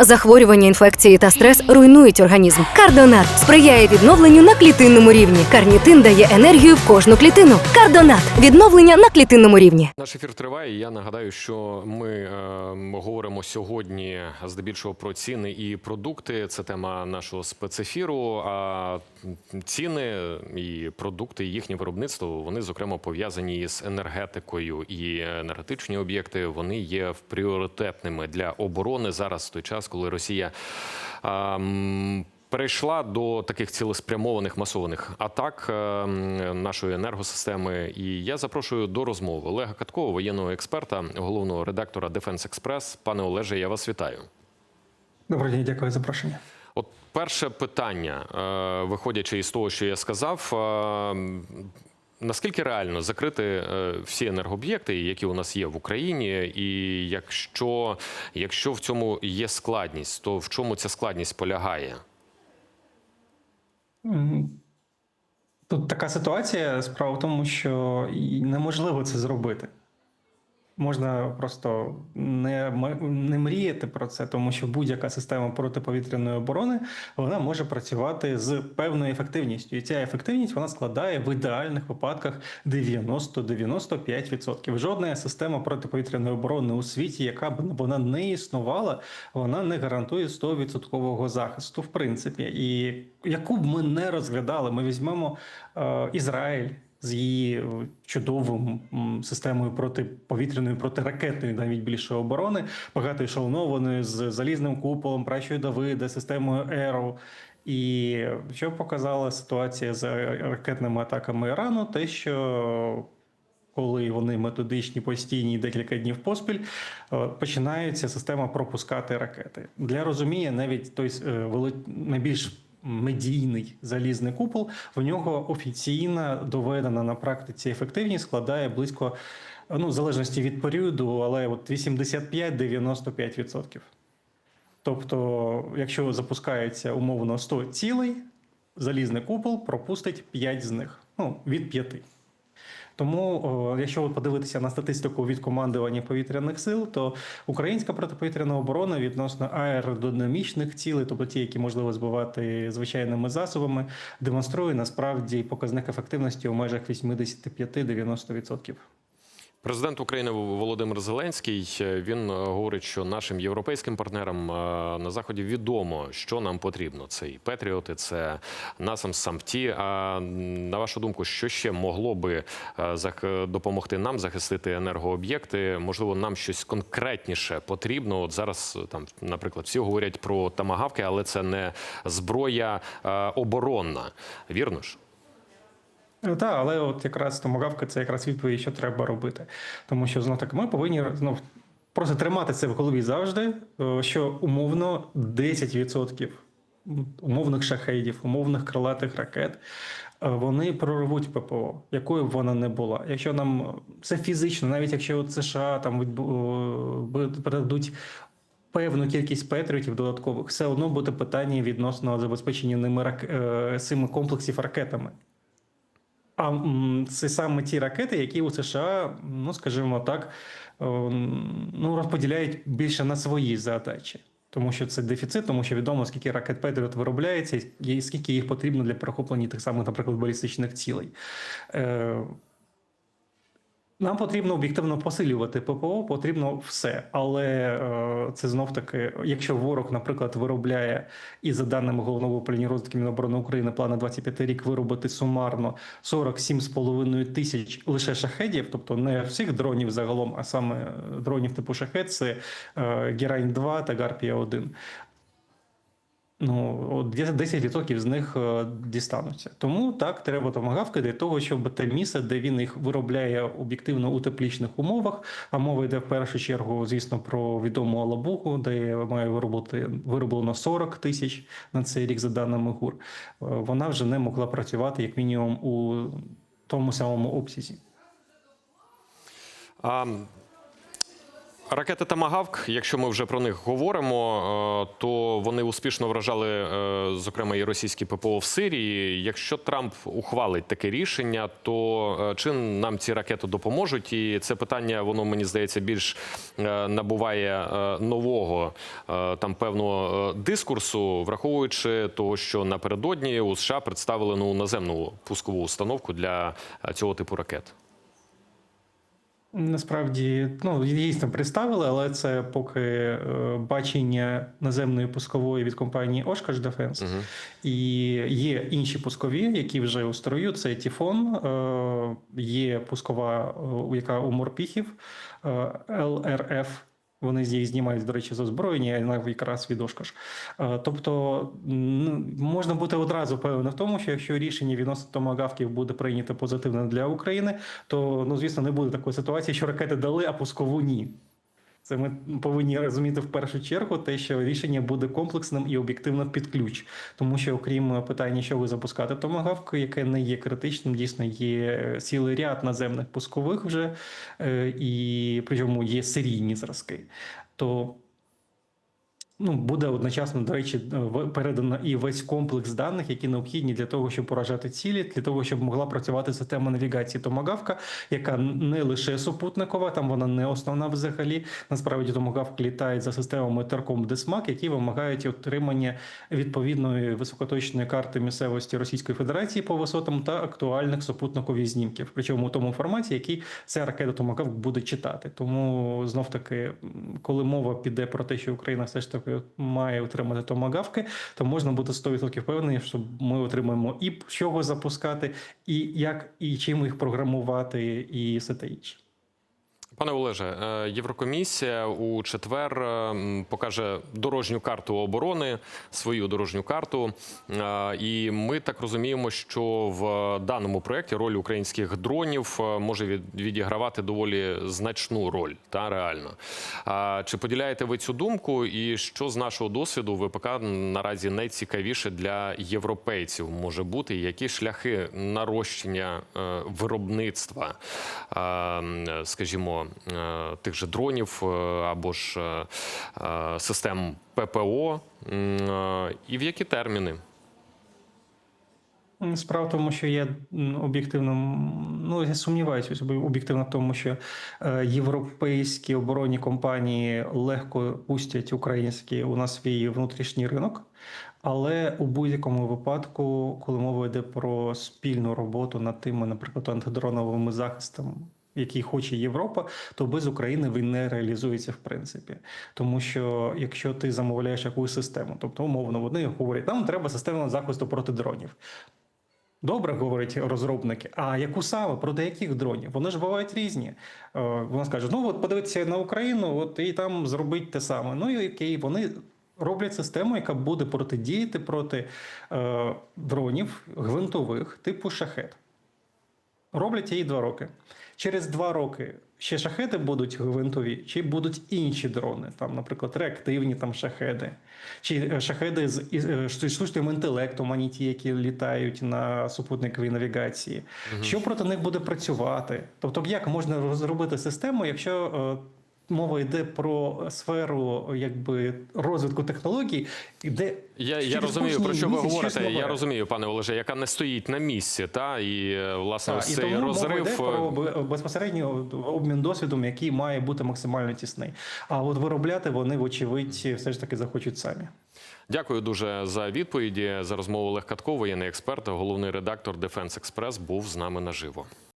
Захворювання, інфекції та стрес руйнують організм. Кардонат сприяє відновленню на клітинному рівні. Карнітин дає енергію в кожну клітину. Кардонат відновлення на клітинному рівні. Наш ефір триває. Я нагадаю, що ми е, говоримо сьогодні здебільшого про ціни і продукти. Це тема нашого спецефіру. А ціни і продукти, і їхнє виробництво вони зокрема пов'язані з енергетикою. І енергетичні об'єкти вони є пріоритетними для оборони зараз в той час, коли Росія. а, Перейшла до таких цілеспрямованих масованих атак е, нашої енергосистеми. І я запрошую до розмови Олега Каткова, воєнного експерта, головного редактора Дефенс Експрес. Пане Олеже, я вас вітаю. Добрий день, дякую за запрошення. От перше питання, е, виходячи із того, що я сказав. Наскільки реально закрити е, всі енергооб'єкти, які у нас є в Україні, і якщо, якщо в цьому є складність, то в чому ця складність полягає? Тут така ситуація. Справа в тому, що неможливо це зробити. Можна просто не, не мріяти про це, тому що будь-яка система протиповітряної оборони вона може працювати з певною ефективністю. І ця ефективність вона складає в ідеальних випадках 90-95%. Жодна система протиповітряної оборони у світі, яка б вона не існувала, вона не гарантує 100% захисту, в принципі. І яку б ми не розглядали, ми візьмемо е, Ізраїль з її е, чудовою м, системою протиповітряної, протиракетної, навіть більше оборони, багато ешелонованою з залізним куполом, пращою Давида, системою Arrow. І що показала ситуація з ракетними атаками Ірану? Те, що коли вони методичні, постійні декілька днів поспіль, е, починається система пропускати ракети. Для розуміння, навіть той е, найбільш медійний залізний купол, в нього офіційно доведена на практиці ефективність складає близько, ну, в залежності від періоду, але от 85-95%. Тобто, якщо запускається умовно 100 цілей, залізний купол пропустить 5 з них, ну, від 5. Тому, якщо подивитися на статистику від командування повітряних сил, то українська протиповітряна оборона відносно аеродинамічних цілей, тобто ті, які можливо збивати звичайними засобами, демонструє насправді показник ефективності у межах 85-90%. Президент України Володимир Зеленський е, він е, говорить, що нашим європейським партнерам е, на заході відомо, що нам потрібно. Це і Петріоти, це насам самті. А на вашу думку, що ще могло би допомогти нам захистити енергооб'єкти? Можливо, нам щось конкретніше потрібно. От зараз там, наприклад, всі говорять про тамагавки, але це не зброя оборонна. Вірно ж? Так, але от якраз томогавка це якраз відповідь, що треба робити. Тому що знов таки ми повинні знов просто тримати це в голові завжди, е, що умовно 10% умовних шахедів, умовних крилатих ракет. е, Вони прорвуть ППО, якою б вона не була. Якщо нам е, це фізично, навіть якщо от США там передадуть певну кількість патріотів додаткових, все одно буде питання відносно забезпечення ними рак... цими комплексів ракетами. А це саме ті ракети, які у США, ну скажімо так, е, ну розподіляють більше на свої задачі. Тому що це дефіцит, тому що відомо, скільки ракет Петріот виробляється, і скільки їх потрібно для перехоплення тих самих, наприклад, балістичних цілей. Е, нам потрібно об'єктивно посилювати ППО, потрібно все. Але е, це знов таки, якщо ворог, наприклад, виробляє і за даними головного управління розвитку Міноборони України, план на 25 рік виробити сумарно 47,5 тисяч лише шахедів, тобто не всіх дронів загалом, а саме дронів типу шахет, це е, Герань 2 та Гарпія 1 Ну, от 10% з них е, дістануться. Тому так треба томагавки для того, щоб те місце, де він їх виробляє об'єктивно у теплічних умовах. А мова йде в першу чергу, звісно, про відому Алабуху, де має виробити вироблено 40 тисяч на цей рік, за даними ГУР. Е, Вона вже не могла працювати як мінімум у тому самому обсязі. А Ракети Тамагавк, якщо ми вже про них говоримо, е, то вони успішно вражали, е, зокрема, і російські ППО в Сирії. Якщо Трамп ухвалить таке рішення, то е, чи нам ці ракети допоможуть? І це питання, воно мені здається, більш набуває нового там певного дискурсу, враховуючи того, що напередодні у США представили нову наземну пускову установку для цього типу ракет. Насправді, ну, дійсно представили, але це поки е, бачення наземної пускової від компанії Oshkosh Defense. Мгм. І є інші пускові, які вже у строю. Це Тіфон, е, є пускова, е, яка у морпіхів, е, ЛРФ. Вони з їх знімають, до речі, з озброєння, якраз відошка Oshkosh. Е, Тобто можна бути одразу певним в тому, що якщо рішення відносно томагавків буде прийнято позитивно для України, то ну звісно не буде такої ситуації, що ракети дали, а пускову ні. Це ми повинні розуміти в першу чергу, те, що рішення буде комплексним і об'єктивно під ключ. Тому що, окрім питання, що ви запускати томагавку, яке не є критичним, дійсно є цілий ряд наземних пускових вже, е, і причому є серійні зразки. То Ну, буде одночасно, до речі, в- передано і весь комплекс даних, які необхідні для того, щоб поражати цілі, для того, щоб могла працювати система навігації Томагавка, яка не лише супутникова, там вона не основна взагалі. Насправді Томагавк літає за системами Терком Десмак, які вимагають отримання відповідної високоточної карти місцевості Російської Федерації по висотам та актуальних супутникових знімків. Причому у тому форматі, який ця ракета Томагавк буде читати. Тому знов таки, коли мова піде про те, що Україна все ж таки має отримати томагавки, то можна бути 100% впевнені, що ми отримаємо і чого запускати, і як і чим їх програмувати, і все те інше. Пане Олеже, е, Єврокомісія у четвер е, покаже дорожню карту оборони, свою дорожню карту. Е, І ми так розуміємо, що в даному проєкті роль українських дронів може відігравати доволі значну роль, та реально. Чи поділяєте ви цю думку? І що з нашого досвіду ВПК наразі найцікавіше для європейців може бути? Які шляхи нарощення виробництва, скажімо, тих же дронів е, або ж е, е, систем ППО, е, і в які терміни? Справа в тому, що я об'єктивно, ну я сумніваюся об'єктивно в тому, що е, європейські оборонні компанії легко пустять українські у нас свій внутрішній ринок. Але у будь-якому випадку, коли мова йде про спільну роботу над тими, наприклад, антидроновими захистами, який хоче Європа, то без України він не реалізується в принципі. Тому що якщо ти замовляєш якусь систему, тобто умовно вони говорять, нам треба система захисту проти дронів. Добре, говорять розробники. А яку саме проти яких дронів? Вони ж бувають різні. Е, Вона скаже: ну от подивитися на Україну, от і там зробить те саме. Ну і окей, вони роблять систему, яка буде протидіяти проти е, дронів гвинтових типу шахет. Роблять її два роки. Через два роки ще шахеди будуть гвинтові, чи будуть інші дрони, там, наприклад, реактивні там шахеди, чи е, шахеди з е, з штучним інтелектом, а не ті, які літають на супутниковій навігації. Що проти них буде працювати? Тобто, як можна розробити систему, якщо е, мова йде про сферу якби розвитку технологій, де Я, я розумію, про що ви говорите. Я розумію, пане Олеже, яка не стоїть на місці, та і власне Так, ось і цей тому мова йде про безпосередньо обмін досвідом, який має бути максимально тісний. А от виробляти вони, вочевидь, все ж таки захочуть самі. Дякую дуже за відповіді. За розмову Олег Катко, воєнний експерт, головний редактор Defense Express був з нами наживо.